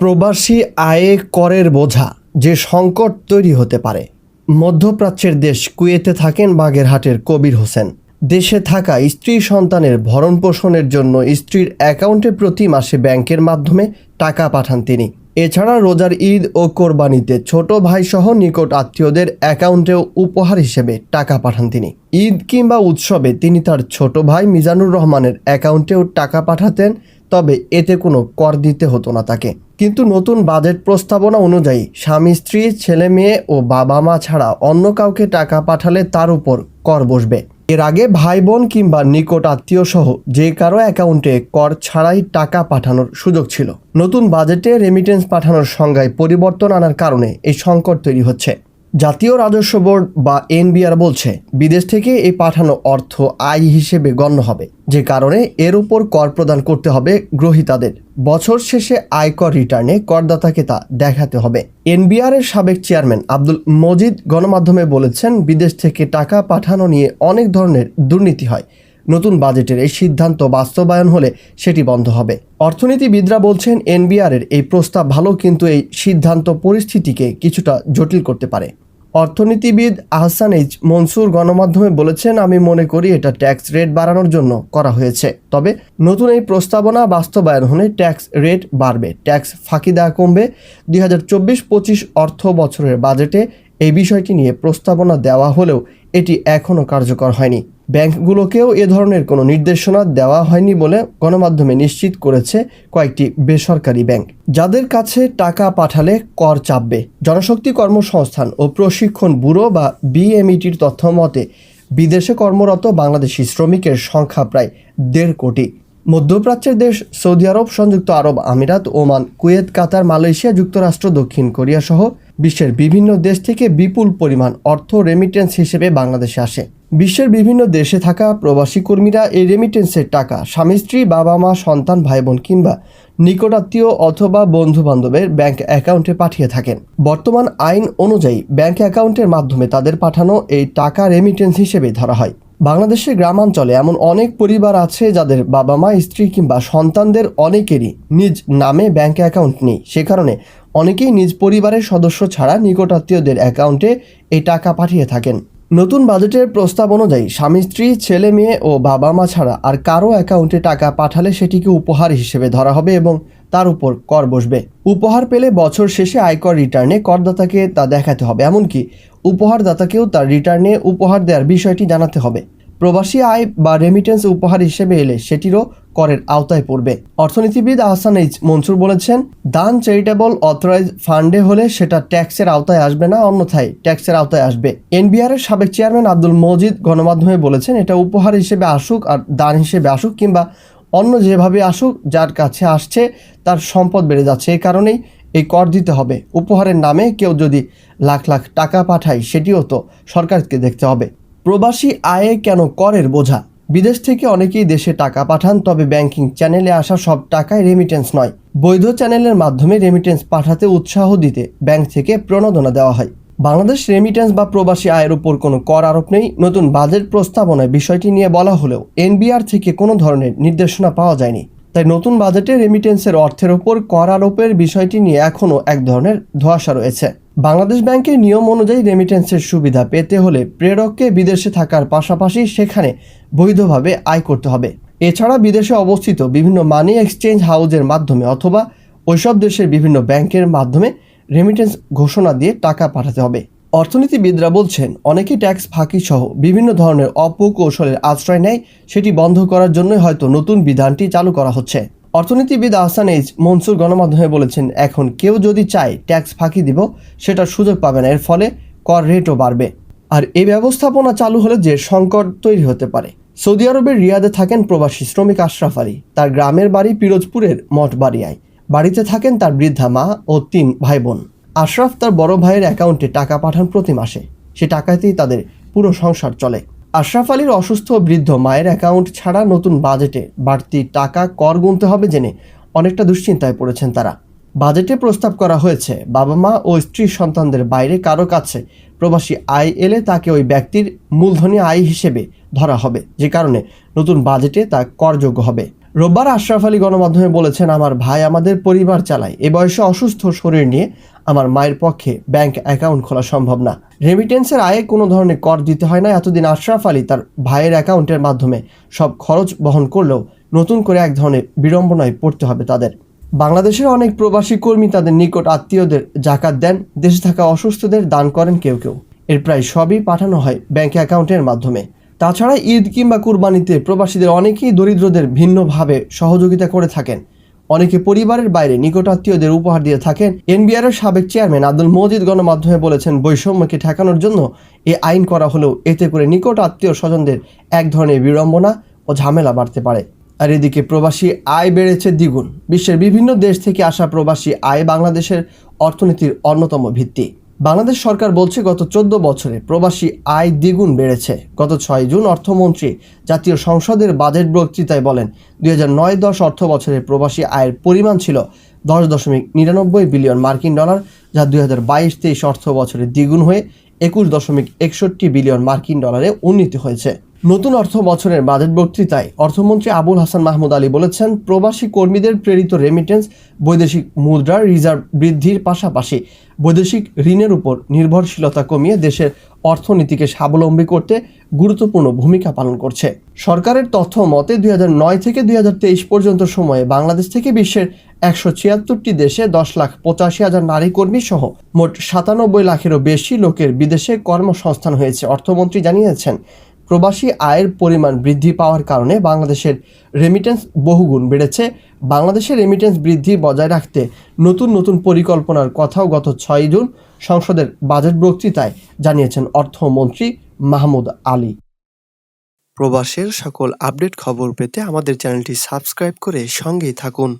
প্রবাসী আয়ে করের বোঝা যে সংকট তৈরি হতে পারে। মধ্যপ্রাচ্যের দেশ কুয়েতে থাকেন বাগেরহাটের কবির হোসেন। দেশে থাকা স্ত্রী সন্তানের ভরণ পোষণের জন্য স্ত্রীর অ্যাকাউন্টে প্রতি মাসে ব্যাংকের মাধ্যমে টাকা পাঠান তিনি। এছাড়া রোজার ঈদ ও কোরবানিতে ছোট ভাইসহ নিকট আত্মীয়দের অ্যাকাউন্টেও উপহার হিসেবে টাকা পাঠান তিনি। ঈদ কিংবা উৎসবে তিনি তার ছোট ভাই মিজানুর রহমানের অ্যাকাউন্টেও টাকা পাঠাতেন তবে এতে কোনো কর দিতে হতো না তাকে। কিন্তু নতুন বাজেট প্রস্তাবনা অনুযায়ী স্বামী, স্ত্রী, ছেলে মেয়ে ও বাবা মা ছাড়া অন্য কাউকে টাকা পাঠালে তার উপর কর বসবে। এর আগে ভাই বোন কিংবা নিকট আত্মীয় সহ যে কারও অ্যাকাউন্টে কর ছাড়াই টাকা পাঠানোর সুযোগ ছিল। নতুন বাজেটে রেমিটেন্স পাঠানোর সংজ্ঞায় পরিবর্তন আনার কারণে এই সংকট তৈরি হচ্ছে। জাতীয় রাজস্ব বোর্ড বা এনবিআর বলছে, বিদেশ থেকে এই পাঠানো অর্থ আয় হিসেবে গণ্য হবে, যে কারণে এর উপর কর প্রদান করতে হবে গ্রহীতাদের। বছর শেষে আয়কর রিটার্নে করদাতাকে তা দেখাতে হবে। এনবিআর এর সাবেক চেয়ারম্যান আব্দুল মজিদ গণমাধ্যমে বলেছেন, বিদেশ থেকে টাকা পাঠানো নিয়ে অনেক ধরনের দুর্নীতি হয়। নতুন বাজেটের এই সিদ্ধান্ত বাস্তবায়ন হলে সেটি বন্ধ হবে। অর্থনীতিবিদরা বলছেন, এনবিআর এর এই প্রস্তাব ভালো, কিন্তু এই সিদ্ধান্ত পরিস্থিতিকে কিছুটা জটিল করতে পারে। অর্থনীতিবিদ আহসান এইচ মনসুর গণমাধ্যমে বলেছেন, আমি মনে করি এটা ট্যাক্স রেট বাড়ানোর জন্য করা হয়েছে। তবে নতুন এই প্রস্তাবনা বাস্তবায়ন হলে ট্যাক্স রেট বাড়বে। ট্যাক্স ফাঁকি দেওয়া কমবে। দুই হাজার চব্বিশ পঁচিশ অর্থ বছরের বাজেটে এই বিষয়টি নিয়ে প্রস্তাবনা দেওয়া হলেও এটি এখনও কার্যকর হয়নি। ব্যাংকগুলোকেও এ ধরনের কোনো নির্দেশনা দেওয়া হয়নি বলে গণমাধ্যমে নিশ্চিত করেছে কয়েকটি বেসরকারি ব্যাংক। যাদের কাছে টাকা পাঠালে কর চাপবে। জনশক্তি কর্মসংস্থান ও প্রশিক্ষণ ব্যুরো বা বিএমইটির তথ্য মতে, বিদেশে কর্মরত বাংলাদেশি শ্রমিকের সংখ্যা প্রায় দেড় কোটি। মধ্যপ্রাচ্যের দেশ সৌদি আরব, সংযুক্ত আরব আমিরাত, ওমান, কুয়েত, কাতার, মালয়েশিয়া, যুক্তরাষ্ট্র, দক্ষিণ কোরিয়া সহ বিশ্বের বিভিন্ন দেশ থেকে বিপুল পরিমাণ অর্থ রেমিটেন্স হিসেবে বাংলাদেশে আসে। বিশ্বের বিভিন্ন দেশে থাকা প্রবাসী কর্মীরা এই রেমিটেন্সের টাকা স্বামী, স্ত্রী, বাবা মা, সন্তান ভাই বোন কিংবা নিকটাত্মীয় অথবা বন্ধু বান্ধবের ব্যাংক অ্যাকাউন্টে পাঠিয়ে থাকেন। বর্তমান আইন অনুযায়ী ব্যাংক অ্যাকাউন্টের মাধ্যমে তাদের পাঠানো এই টাকা রেমিটেন্স হিসেবে ধরা হয়। বাংলাদেশের গ্রামাঞ্চলে এমন অনেক পরিবার আছে যাদের বাবা মা, স্ত্রী কিংবা সন্তানদের অনেকেরই নিজ নামে ব্যাংক অ্যাকাউন্ট নেই। সে কারণে অনেকেই নিজ পরিবারের সদস্য ছাড়া নিকটাত্মীয়দের অ্যাকাউন্টে এই টাকা পাঠিয়ে থাকেন। নতুন বাজেটের প্রস্তাব অনুযায়ী স্বামী, স্ত্রী, ছেলে, মেয়ে ও বাবা মা ছাড়া আর কারও অ্যাকাউন্টে টাকা পাঠালে সেটিকে উপহার হিসেবে ধরা হবে এবং তার উপর কর বসবে। উপহার পেলে বছর শেষে আয়কর রিটার্নে করদাতাকে তা দেখাতে হবে। এমনকি উপহারদাতাকেও তার রিটার্নে উপহার দেওয়ার বিষয়টি জানাতে হবে। প্রবাসী আয় বা রেমিটেন্স উপহার হিসেবে এলে সেটিরও করের আওতায় পড়বে। অর্থনীতিবিদ আহসান এইচ মনসুর বলেছেন, দান চ্যারিটেবল অথরাইজ ফান্ডে হলে সেটা ট্যাক্সের আওতায় আসবে না, অন্যথায় ট্যাক্সের আওতায় আসবে। এনবিআর এর সাবেক চেয়ারম্যান আব্দুল মজিদ গণমাধ্যমে বলেছেন, এটা উপহার হিসেবে আসুক আর দান হিসেবে আসুক কিংবা অন্য যেভাবে আসুক, যার কাছে আসছে তার সম্পদ বেড়ে যাচ্ছে। এই কারণেই এই কর দিতে হবে। উপহারের নামে কেউ যদি লাখ লাখ টাকা পাঠায়, সেটিও তো সরকারকে দেখতে হবে। প্রবাসী আয়ে কেন করের বোঝা? বিদেশ থেকে অনেকেই দেশে টাকা পাঠান, তবে ব্যাংকিং চ্যানেলে আসা সব টাকায় রেমিটেন্স নয়। বৈধ চ্যানেলের মাধ্যমে রেমিটেন্স পাঠাতে উৎসাহ দিতে ব্যাংক থেকে প্রণোদনা দেওয়া হয়। বাংলাদেশ রেমিটেন্স বা প্রবাসী আয়ের উপর কোনো কর আরোপ নেই, নতুন বাজেট প্রস্তাবনায় বিষয়টি নিয়ে বলা হলেও এনবিআর থেকে কোনো ধরনের নির্দেশনা পাওয়া যায়নি। তাই নতুন বাজেটে রেমিটেন্সের অর্থের ওপর কর আরোপের বিষয়টি নিয়ে এখনও এক ধরনের ধোঁয়াশা রয়েছে। বাংলাদেশ ব্যাংকের নিয়ম অনুযায়ী রেমিটেন্সের সুবিধা পেতে হলে প্রেরককে বিদেশে থাকার পাশাপাশি সেখানে বৈধভাবে আয় করতে হবে। এছাড়া বিদেশে অবস্থিত বিভিন্ন মানি এক্সচেঞ্জ হাউজের মাধ্যমে অথবা ওইসব দেশের বিভিন্ন ব্যাংকের মাধ্যমে রেমিটেন্স ঘোষণা দিয়ে টাকা পাঠাতে হবে। অর্থনীতিবিদরা বলছেন, অনেকে ট্যাক্স ফাঁকি সহ বিভিন্ন ধরনের অপকৌশলের আশ্রয় নেয়, সেটি বন্ধ করার জন্যই হয়তো নতুন বিধানটি চালু করা হচ্ছে। অর্থনীতিবিদ আহসান এইচ মনসুর গণমাধ্যমে বলেছেন, এখন কেউ যদি চায় ট্যাক্স ফাঁকি দিব সেটার সুযোগ পাবে না। এর ফলে কর রেটও বাড়বে। আর এই ব্যবস্থাপনা চালু হলে যে সংকট তৈরি হতে পারে। সৌদি আরবের রিয়াদে থাকেন প্রবাসী শ্রমিক আশরাফ আলী। তার গ্রামের বাড়ি পিরোজপুরের মঠবাড়িয়ায়। বাড়িতে থাকেন তার বৃদ্ধা মা ও তিন ভাই বোন আশরাফ তার বড় ভাইয়ের অ্যাকাউন্টে টাকা পাঠান প্রতি মাসে। সে টাকাতেই তাদের পুরো সংসার চলে। আশরাফ আলীর অসুস্থ বৃদ্ধ মায়ের অ্যাকাউন্ট ছাড়া নতুন বাজেটে বাড়তি টাকা কর গুনতে হবে জেনে অনেকটা দুশ্চিন্তায় পড়েছেন তারা। বাজেটে প্রস্তাব করা হয়েছে, বাবা মা ও স্ত্রী সন্তানদের বাইরে কারও কাছে প্রবাসী আয় এলে তাকে ওই ব্যক্তির মূলধনী আয় হিসেবে ধরা হবে, যে কারণে নতুন বাজেটে তা করযোগ্য হবে। রোববার আশরাফ আলী গণমাধ্যমে বলেছেন, আমার ভাই আমাদের পরিবার চালায়। এ বয়সে অসুস্থ শরীর নিয়ে আমার মায়ের পক্ষে ব্যাংক অ্যাকাউন্ট খোলা সম্ভব না। রেমিটেন্সের আয়ে কোনো ধরনের কর দিতে হয় না। এতদিন আশরাফ আলী তার ভাইয়ের অ্যাকাউন্টের মাধ্যমে সব খরচ বহন করলেও নতুন করে এক ধরনের বিড়ম্বনায় পড়তে হবে তাদের। বাংলাদেশের অনেক প্রবাসী কর্মী তাদের নিকট আত্মীয়দের জাকাত দেন। দেশে থাকা অসুস্থদের দান করেন কেউ কেউ। এর প্রায় সবই পাঠানো হয় ব্যাংক অ্যাকাউন্টের মাধ্যমে। তাছাড়া ঈদ কিংবা কুরবানিতে প্রবাসীদের অনেকেই দরিদ্রদের ভিন্নভাবে সহযোগিতা করে থাকেন। অনেকে পরিবারের বাইরে নিকট আত্মীয়দের উপহার দিয়ে থাকেন। এনবিআর এর সাবেক চেয়ারম্যান আব্দুল মজিদ গণমাধ্যমে বলেছেন, বৈষম্যকে ঠেকানোর জন্য এ আইন করা হলেও এতে করে নিকট আত্মীয় স্বজনদের এক ধরনের বিড়ম্বনা ও ঝামেলা বাড়তে পারে। আর এদিকে প্রবাসী আয় বেড়েছে দ্বিগুণ। বিশ্বের বিভিন্ন দেশ থেকে আসা প্রবাসী আয় বাংলাদেশের অর্থনীতির অন্যতম ভিত্তি। বাংলাদেশ সরকার বলছে গত চোদ্দ বছরে প্রবাসী আয় দ্বিগুণ বেড়েছে। গত ছয় জুন অর্থমন্ত্রী জাতীয় সংসদের বাজেট বক্তৃতায় বলেন, দুই হাজার নয় দশ অর্থ বছরে প্রবাসী আয়ের পরিমাণ ছিল দশ দশমিক নিরানব্বই বিলিয়ন মার্কিন ডলার, যা দুই হাজার বাইশ তেইশ অর্থ বছরে দ্বিগুণ হয়ে একুশ দশমিক একষট্টি বিলিয়ন মার্কিন ডলারে উন্নীত হয়েছে। নতুন অর্থ বছরের বাজেট বক্তৃতায় অর্থমন্ত্রী আবুল হাসান মাহমুদ আলী বলেছেন, প্রবাসী কর্মীদের প্রেরিত রেমিটেন্স বৈদেশিক মুদ্রার রিজার্ভ বৃদ্ধির পাশাপাশি বৈদেশিক ঋণের উপর নির্ভরশীলতা কমিয়ে দেশের অর্থনীতিকে স্বাবলম্বী করতে গুরুত্বপূর্ণ ভূমিকা পালন করছে। সরকারের তথ্য মতে, দুই নয় থেকে দুই হাজার তেইশ পর্যন্ত সময়ে বাংলাদেশ থেকে বিশ্বের একশো ছিয়াত্তরটি দেশে দশ লাখ পঁচাশি হাজার নারী কর্মী সহ মোট সাতানব্বই লাখেরও বেশি লোকের বিদেশে কর্মসংস্থান হয়েছে, অর্থমন্ত্রী জানিয়েছেন। প্রবাসী আয়ের পরিমাণ বৃদ্ধি পাওয়ার কারণে বাংলাদেশের রেমিটেন্স বহুগুণ বেড়েছে। বাংলাদেশের রেমিটেন্স বৃদ্ধি বজায় রাখতে নতুন নতুন পরিকল্পনার কথাও গত ছয় জুন সংসদের বাজেট বক্তৃতায় জানিয়েছেন অর্থমন্ত্রী মাহমুদ আলী। প্রবাসের সকল আপডেট খবর পেতে আমাদের চ্যানেলটি সাবস্ক্রাইব করে সঙ্গেই থাকুন।